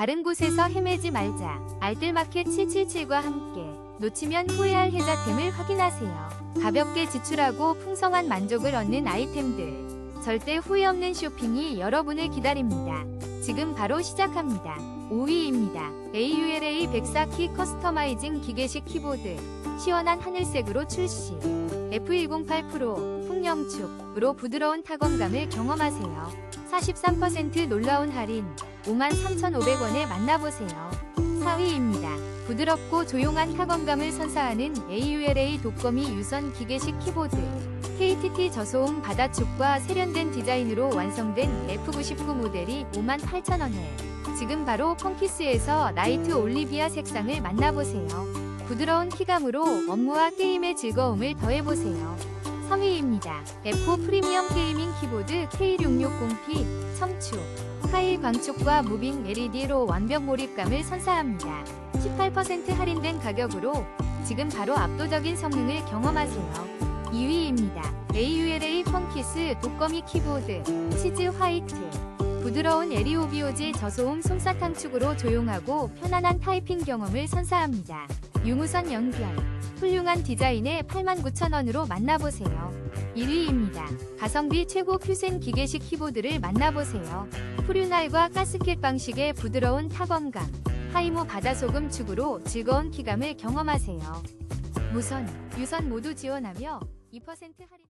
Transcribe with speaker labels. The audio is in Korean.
Speaker 1: 다른 곳에서 헤매지 말자. 알뜰마켓 777과 함께 놓치면 후회할 혜자템을 확인하세요. 가볍게 지출하고 풍성한 만족을 얻는 아이템들. 절대 후회 없는 쇼핑이 여러분을 기다립니다. 지금 바로 시작합니다. 5위입니다. AULA 104키 커스터마이징 기계식 키보드. 시원한 하늘색으로 출시. F108 프로 풍령축으로 부드러운 타건감을 경험하세요. 43% 놀라운 할인 53,500원에 만나보세요. 4위입니다. 부드럽고 조용한 타건감을 선사하는 AULA 독거미 유선 기계식 키보드. KTT 저소음 바다축과 세련된 디자인으로 완성된 F99 모델이 58,000원에 지금 바로 펑키스에서 라이트 올리비아 색상을 만나보세요. 부드러운 키감으로 업무와 게임의 즐거움을 더해보세요. 3위입니다. F4 프리미엄 게이밍 키보드 K660P 첨축 타일 광축과 무빙 LED로 완벽 몰입감을 선사합니다. 18% 할인된 가격으로 지금 바로 압도적인 성능을 경험하세요. 2위입니다. AULA 펑키스 독거미 키보드 치즈 화이트 부드러운 에리오비오지 저소음 솜사탕 축으로 조용하고 편안한 타이핑 경험을 선사합니다. 유무선 연결 훌륭한 디자인에 89,000원으로 만나보세요. 1위입니다. 가성비 최고 큐센 기계식 키보드를 만나보세요. 프륜알과 가스켓 방식의 부드러운 타건감, 하이모 바다소금 축으로 즐거운 키감을 경험하세요. 무선, 유선 모두 지원하며 2% 할인